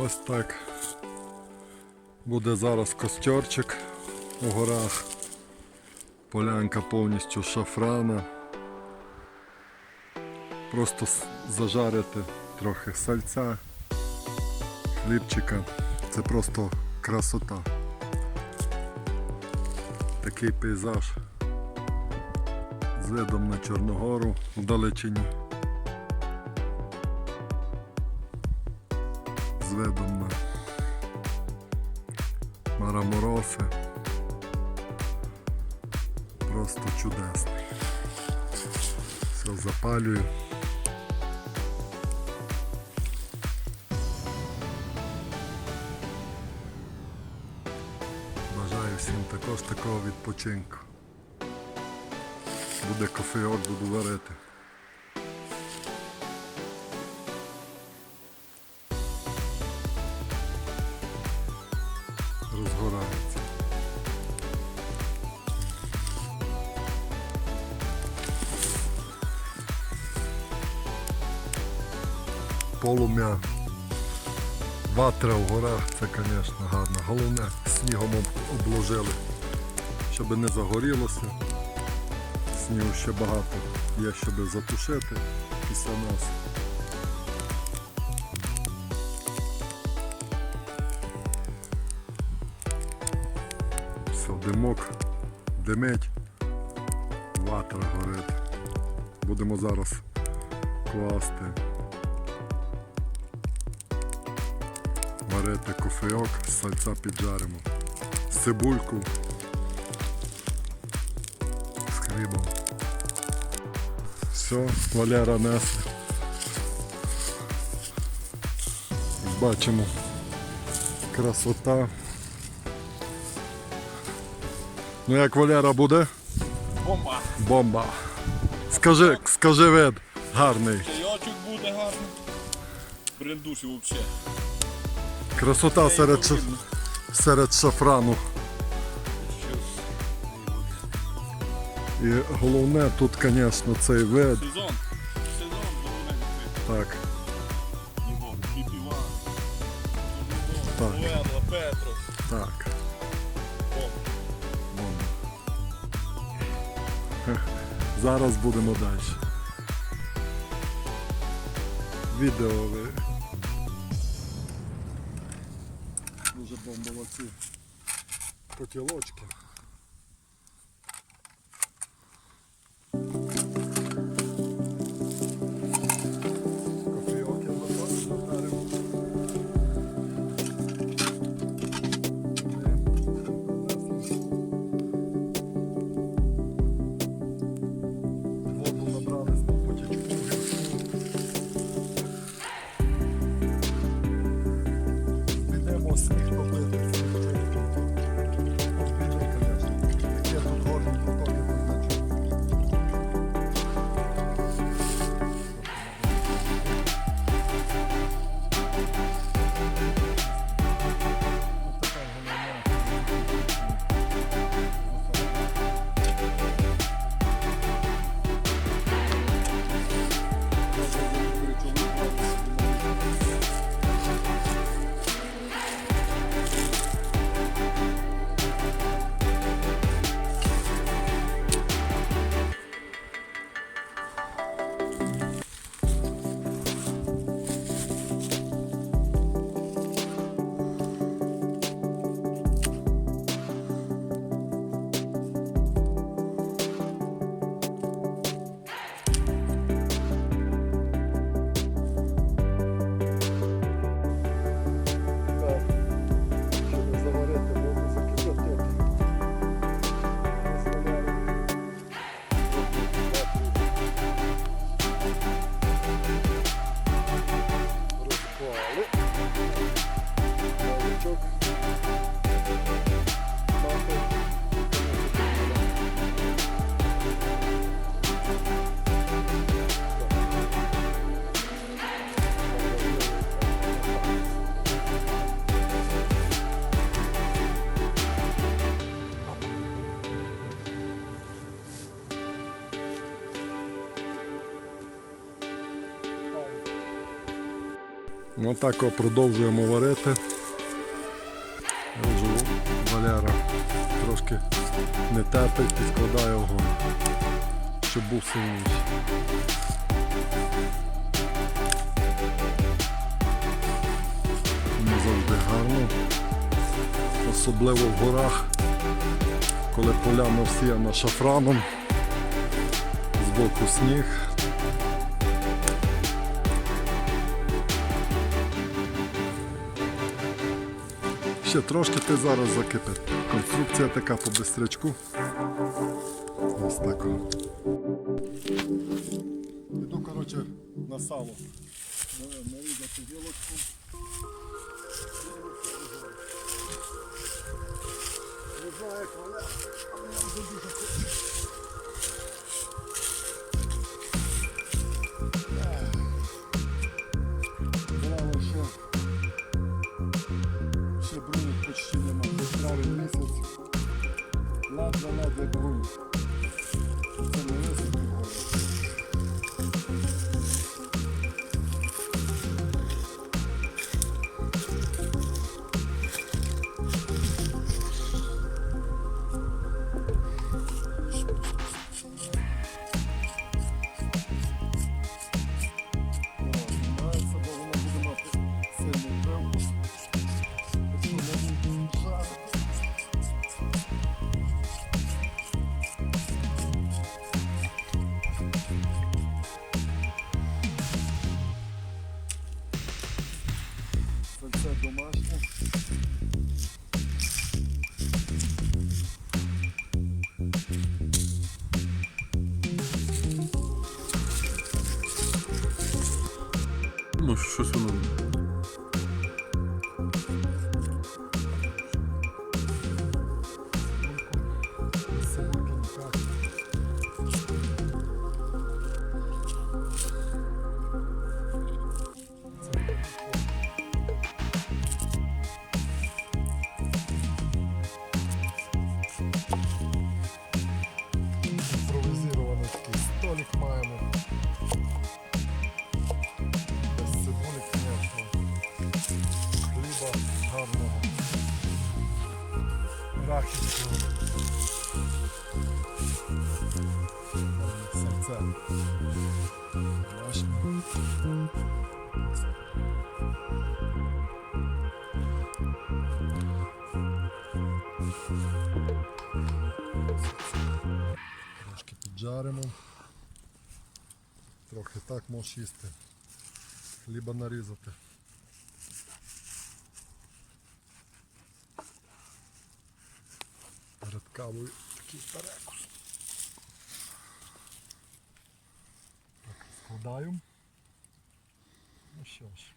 Ось так. Буде зараз костерчик у горах. Полянка повністю шафрана. Просто зажарити трохи сальця, хлібчика. Це просто красота. Такий пейзаж з видом на Чорногору в далечині. З видом на Марамороси. Просто чудесний. Все запалюю. Бажаю всім також такого відпочинку. Буде кофейок, буду варити. Полум'я. Ватра в горах, це, звісно, гарно. Головне, снігом обложили, щоб не загорілося. Снігу ще багато є, щоб затушити після нас. Все, димок, димить, ватра горить. Будемо зараз класти. Варити кофейок, сальця піджаримо. Цибульку з хлібом. Все, Валера несе. Бачимо. Красота. Ну як Валера буде? Бомба! Бомба. Скажи, скажи вид. Гарний. Чайочок буде гарно. Брендуші взагалі. Красота серед, ша- серед шафрану. І головне тут, звісно, цей вид. Сезон. Сезон головне. Так, Так. Так. Зараз будемо далі. Відео ви. Котілочки. Ну так продовжуємо варити. Вже Валера трошки не терпить, підкладає огонь, щоб був сильніший. Не завжди гарно, особливо в горах, коли поляна всіяна шафраном, збоку сніг. Ще трошки ти зараз закипить. Конструкція така по бистрячку. Ось так. Іду, коротше, на сало. Нарізати гілочку. Не знаю, як вона, але вже дуже хочу. Não, não, não, não. Ну, щось воно. Домашнє. Трошки піджаримо. Трохи так можеш їсти. Хліба нарізати. Перед кавою такий перекус. Так. Ну що ж.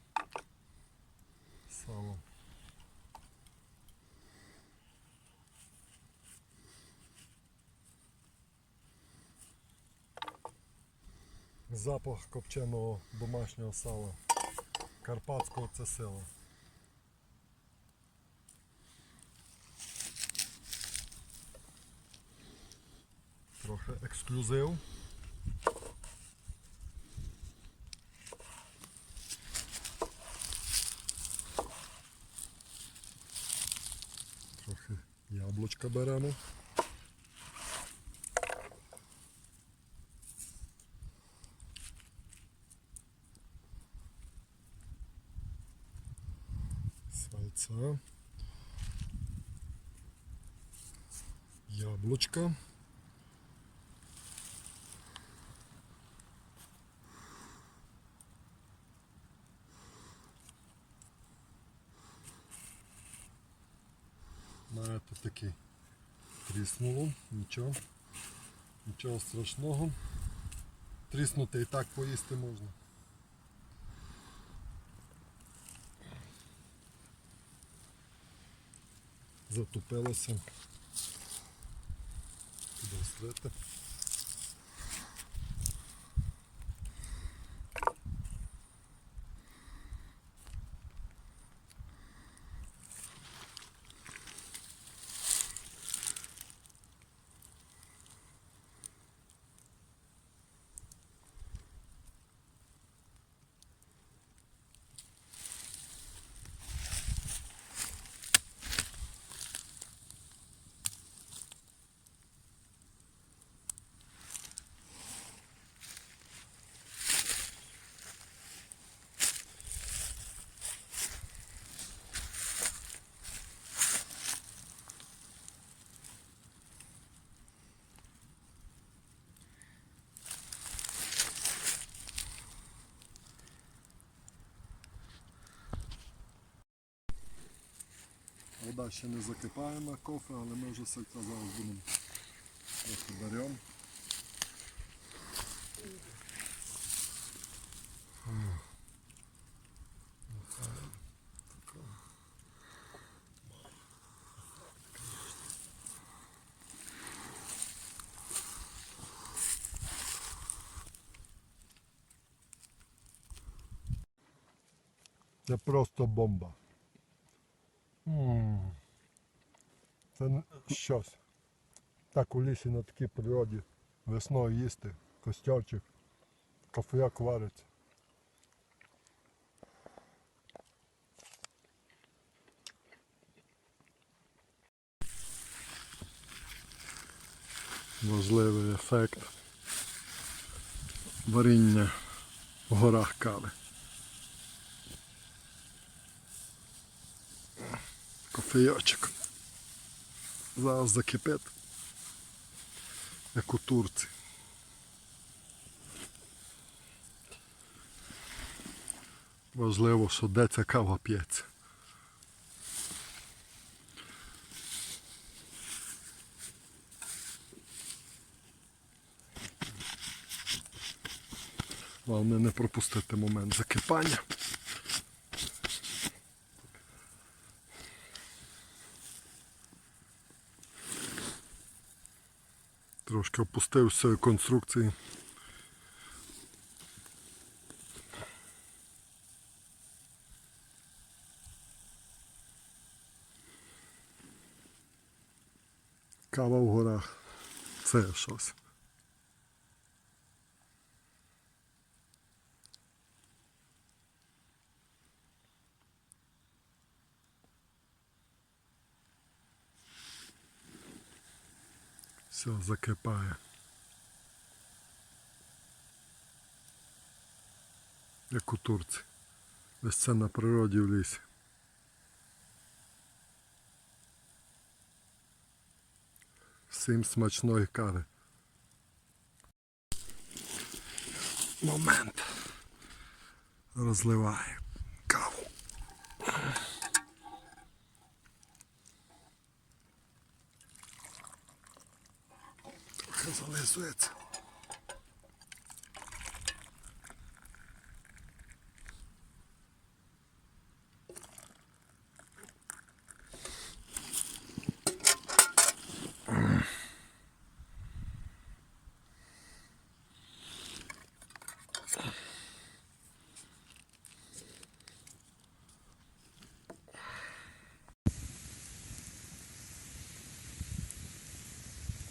Сало. Запах копченого домашнього сала. Карпатського це село. Трохи ексклюзив. Трохи яблучка беремо. Яблочко. Знаєте, такий тріснуло, нічого, нічого страшного. Тріснути і так поїсти можна. затупилося. Підострити. Вода ще не закипає на кофе, але ми вже це зараз будемо трохи беремо. Це просто бомба. Це щось. Так у лісі на такій природі весною їсти, костярчик, кофеяк вариться. Важливий ефект варіння в горах кави. Кофейочок. Зараз закипить, як у Турці. Важливо, що де ця кава п'ється. Головне не пропустити момент закипання. Трошки опустив з цієї конструкції. Кава в горах. Це щось. Все закипає. Як у Турці. Десь це на природі в лісі. Всім смачної кари. Момент. Розливаю каву. Трохи зализується.